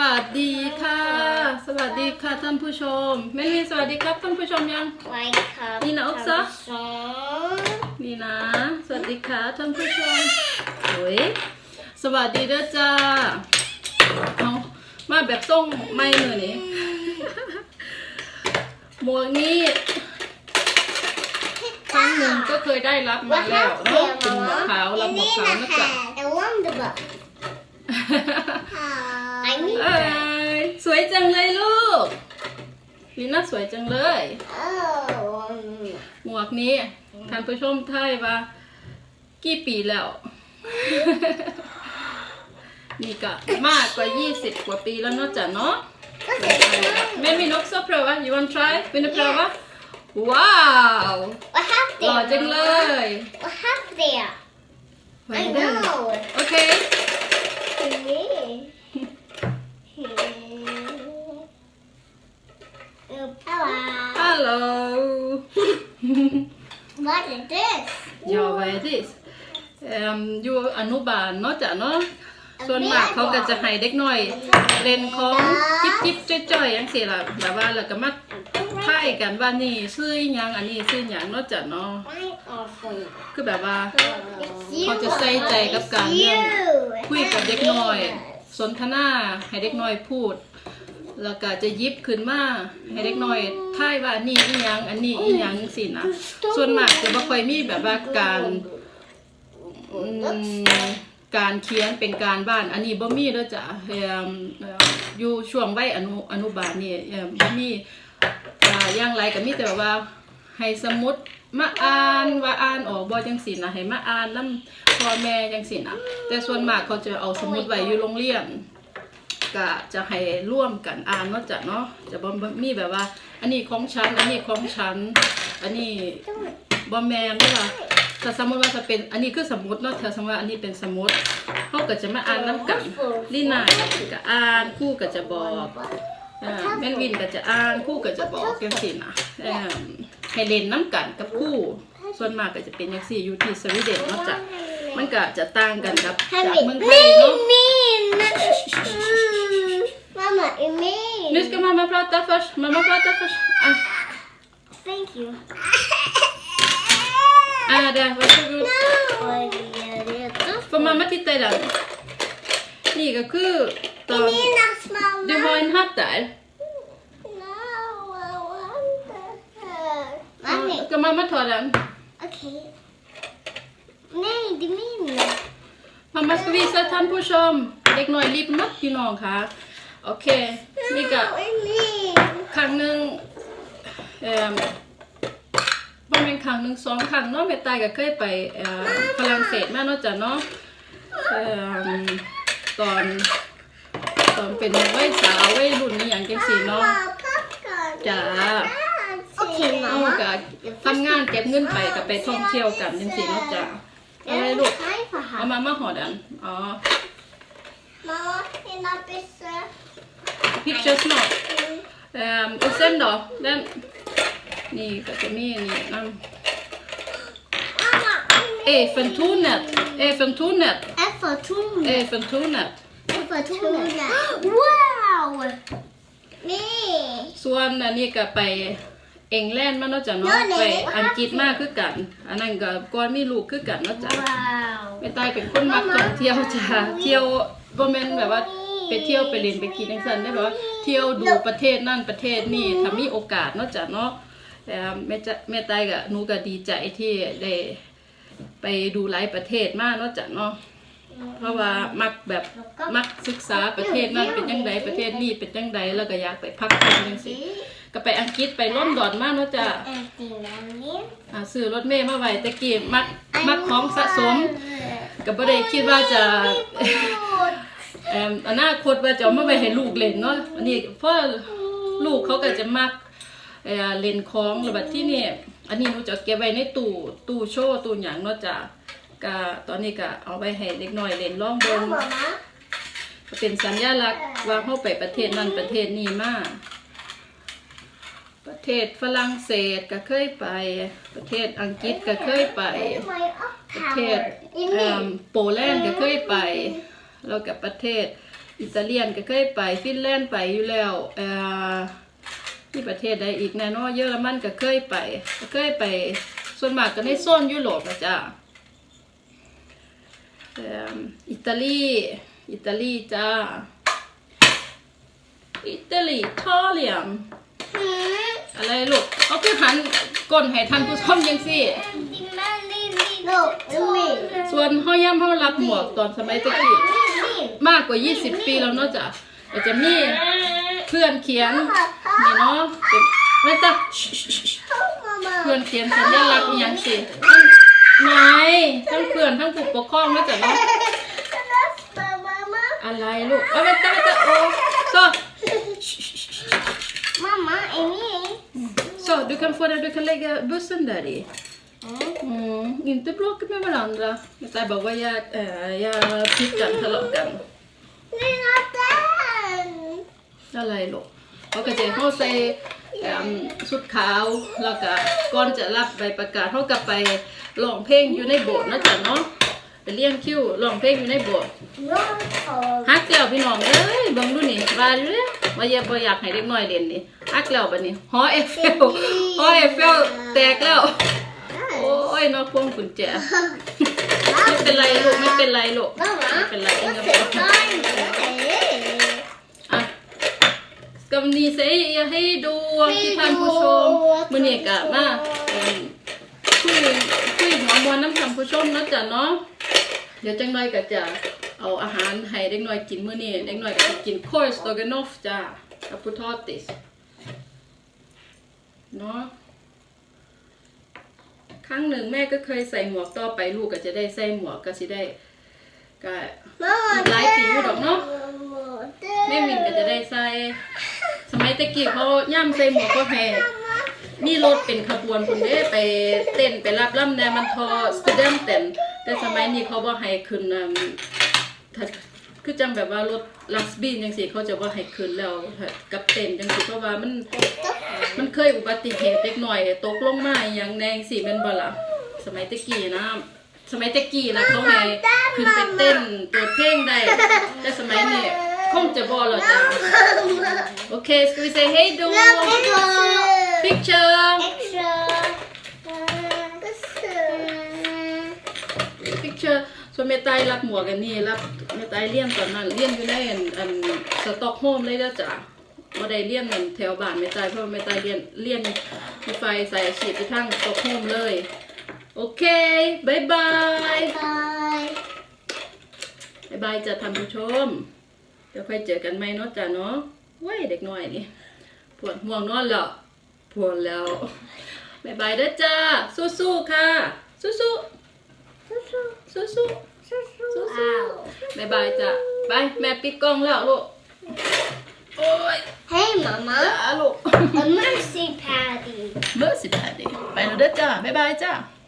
วัสดีค่ะ สวัสดีค่ะท่านผู้ชมแม่ลีสวัสดีครับท่านผู้ชมยัง ไว้ครับนี่นะอ๊อกซะ สองนี่นะ สวัสดีค่ะท่านผู้ชมโอ้ยสวัสดีเด้อจ้าเอามาแบบส่งไม่เมื่อนี้หมวกนี้ครั้งหนึ่งก็เคยได้รับมาแล้วเนาะเป็นหมวกขาวรับหมวกขาวนะจ๊ะแต่ว่า วยจังเลยลูกลีน่าสวยจังเลยเออหมวกนี้ท่านผู้ชมไทยว่า กี่ปีแล้ว นี่ก็มากกว่า 20 กว่าปีแล้วเนาะจ๊ะเนาะก็เสร็จแล้วแม่มีนกซอเพลวะ you want try เป็นเพลวะว้าว What หล่อ happened จังเลย What happened there ไว้ I เด้อ know โฮัลโหล What is this ยอไว้ดิสเอ่ออยู่อนุบาลเนาะจ๊ะเนาะ ส่วนมากเขาก็จะให้เด็กน้อย เล่นของจิ๊บจิ๊บจ้อยๆอย่างสี่ล่ะแบบว่าแล้วก็มาท่ายกันว่านี่ซื้อหยังอันนี้ซื้อหยังเนาะจ๊ะเนาะ Why awful คือแบบว่า It's you เขาจะใส่ใจกับการเรื่อง It's you คุยกับเด็กน้อย สนทนาให้เด็กน้อยพูด แล้วก็จะหยิบขึ้นมาให้เด็กน้อยท่ายว่าอันนี้อีหยังอันนี้อีหยังสินะส่วนมากจะบ่ค่อยมีแบบว่าการอืมการเขียนเป็นการบ้าน อันนี้บ่มีเด้อจ้ะเอิ่มเอ่ออยู่ช่วงวัยอนุอนุบาลนี่เอิ่มบ่มีอ่าอย่างไรก็มีแต่ว่าให้สมุดมาอ่านว่าอ่านออกบ่จังซี่นะให้มาอ่านนํพ่อแม่จังซี่นะแต่ส่วนมากเขาจะเอาสมุดไว้อยู่โรงเรียน ก็จะให้ร่วมกันอ่านเนาะจ้ะเนาะจะบ่มีแบบว่า อันนี้ของฉัน อันนี้ของฉัน อันนี้บ่แม่นเด้อว่าถ้าสมมติว่าถ้าเป็นอันนี้คือสมุดเนาะถ้าสมมติว่าอันนี้เป็นสมุดเฮาก็จะมาอ่านนํกันลีน่าก็อ่านครูก็จะบอกเอ่อแม่นวินก็จะอ่านครูก็จะบอกจังซี่นะเอ่อให้เล่นนํกันกับครูส่วนมากก็จะเป็นจังซี่อยู่ที่สวีเดนเนาะจ้ะ มันก็จะต่างกันกับจากเมืองไทยเนาะ Mama, it mean. Nu ska mamma prata först. Mamma prata först. Ah, Thank you. ah där, varsågod. No. Får mamma titta i den? นี่ก็คือตอน Mina små du har en hatt där. No, I want her. Mommy, Ska mamma ta den? okej. Nej, det är min. Mamma ska visa ท่านผู้ชม เด็กน้อยรีบนักพี่น้องค่ะ โอเค นี่ก็ No, it's min. ครั้งหนึ่งเอ่อบ่แม่นครั้งหนึ่งสองครั้งเนาะแม่ตายก็เคยไปเอ่อฝรั่งเศสมาเนาะจ้ะเนาะเอ่อตอน ตอนเป็นวัยสาววัยรุ่นนี่อย่างจังซี่เนาะ Mama, popcorn. จ้า Okej, เอา mamma. ก็ทำงานเก็บเงินไปก็ไปท่องเที่ยวกันจังซี่เนาะจ้ะ เอาไว้ลูก Hej för เอา här. มามาหอดันอ๋อ Mamma, dina byxor. picture snart เอ่อ och sen då den นี่ก็จะมีนี่นำ Mamma. Eiffeltornet Eiffeltornet F för tornet. Eiffeltornet F för tornet. Wow! Nej. ส่วนอันนี้ก็ไป เองแลนด์มาเนาะจ้ะเนาะเนาะเลยไปอังกฤษมาคือกัน อันนั้นก็ก่อนมีลูกคือกันเนาะจ้ะ Wow. แม่ตายเป็นคนมักท่องเที่ยวจ้ะเที่ยวบ่แม่นแบบว่าไปเที่ยวไปเล่นไปกินจังซั่นได้แบบว่าเที่ยวดูประเทศนั่นประเทศนี่ถ้ามีโอกาสเนาะจ้ะเนาะแต่แม่จะแม่ตายก็หนูก็ดีใจที่ได้ไปดูหลายประเทศมาเนาะจ้ะเนาะเพราะว่ามักแบบมักศึกษาประเทศนั้นเป็นจังไดประเทศนี้เป็นจังไดแล้วก็อยากไปพักผ่อนจังซี่ ก็ไปอังกฤษไปลอนดอนมาเนาะจ้ะอ่าซื้อรถเมล์มาไว้แต่กี้มักมักของสะสมก็บ่ได้คิดว่าจะเอ่ออนาคตว่าจะเอามาไว้ให้ลูกเล่นเนาะอันนี้เพราะลูกเขาก็จะมักเอ่อเล่นของแล้วบัดที่นี่อันนี้หนูจะเก็บไว้ในตู้ตู้โชว์ตู้หยังเนาะจ้ะก็ตอนนี้ก็เอาไว้ให้เด็กน้อยเล่นลองเบิ่งก็เป็นสัญลักษณ์ว่าเฮาไปประเทศนั้นประเทศนี้มาประ เทศฝรั่งเศสก็เคยไป ประเทศอังกฤษก็เคยไป ประเทศโปแลนด์ก็เคยไป แล้วกับประเทศอิตาเลียนก็เคยไป ฟินแลนด์ไปอยู่แล้วที่ประเทศใดอีกแน่นอนเยอรมันก็เคยไปก็เคยไป ส่วนมากก็ในโซนยุโรปนะจ๊ะอิตาลี อิตาลีจ้า อิตาลีทอเลียมหืม อะไรลูกเอาคือหันก้นให้ท่านผู้ชมยังสิลูกนี่ส่วนเฮาย่ำเฮารับหมวกตอนสมัยตะกี้มากกว่า 20 ปีแล้วเนาะจ้ะก็จะมีเพื่อนเขียนนี่เนาะเป็นแม่ตาเพื่อนเขียนสัญลักษณ์อหย่างสิไหนทั้งเพื่อนทั้งผู้ปกครองแล้วจ้ะเนาะอะไรลูกเอาไปตาไปตาโอ้ so Mamma, är ni? so du kan få det du kan lägga bussen där i mm, inte bråka med varandra utan bara vad jag äh, jag pickar tillbaka Lilla den! อะไรลูกเขาก็จะเขาใส่เอิ่มชุดขาวแล้วก็ก่อนจะรับใบประกาศเขาก็ไปร้องเพลงอยู่ในโบสถ์นะจ๊ะเนาะไปเลี้ยงคิวร้องเพลงอยู่ในโบสถ์ Jag ฮักแล้วพี่น้องเอ้ยเบิ่งดูนี่ว่าอยู่เด้ ว่าอย่าบ่อยากให้เด็กน้อยเล่นนี่ฮักแล้วบัดนี้หอเอฟเฟลหอเอฟเฟลแตกแล้ว โอ้ยนอกพวงกุญแจไม่เป็นไรลูกไม่เป็นไรลูกไม่เป็นไรเองก็บอกอะกำนี้เสียให้ดูที่ท่านผู้ชมมื้อนี้ก็มาเอิ่มคุยคุยหัวมวนน้ำท่านผู้ชมเนาะจ้ะเนาะเดี๋ยวจังหน่อยก็จะ เอาอาหารให้เด็กน้อยกินมื้อนี้เด็กน้อยก็จะกินโคสโตกานอฟจ้ากับพุทอติสเนาะครั้งหนึ่งแม่ก็เคยใส่หมวกต่อไปลูกก็จะได้ใส่หมวกก็สิได้ก็หลายปีดอกเนาะแม่มินก็จะได้ใส่สมัยตะกี้เขาย่ำใส่หมวกก็แพ้มีรถเป็นขบวนคุณเด้ไปเต้นไปรับล่ำแนมันทอสตูเดนเต้นแต่สมัยนี้เขาบ่ให้ขึ้นนั่น ถ้าคือจังแบบว่ารถลักซ์บีนจังซี่เขาจะบ่ให้ขึ้นแล้วกับเต้นจังซี่เพราะว่ามันมันเคยอุบัติเหตุเล็กหน่อยตกลงมาอหย่างแนงสิแม่นบ่ล่ะสมัยตะกี้นะสมัยตะกี้นะเขาให้ขึ้นไปเต้นเปิดเพลงได้แต่สมัยนี้คงจะบ่แล้วจ้ะโอเค ska vi säga hej då picture picture ส่วนแม่ตายรับหมวกกันนี่รับแม่ตายเรียนตอนนั้นเรียนอยู่ในอันอันสต็อกโฮมเลยเด้อจ้ะบ่ได้เรียนนั่นแถวบ้านแม่ตายเพราะแม่ตายเรียนเรียนมีไฟใสายอาชีพที่ทางสต็อกโฮมเลย โอเคบายบายบายบายจะท่านผู้ชม เดี๋ยวค่อยเจอกันใหมเนาะจ้ะเนาะเว้ยเด็กน้อยนี่ปวดห่วงนอนแล้วปวดแล้วบายบายเด้อจ้าสู้ๆค่ะ สู้ ๆสู้ๆบายบายจ้ะไปแม่ปิดกล้องแล้วลูกโอ้ย Hej mamma! จ้าลูก A mercy patty! เบอร์สิบแปดดิไปแล้วเด้อจ้าบายบายจ้า Ah.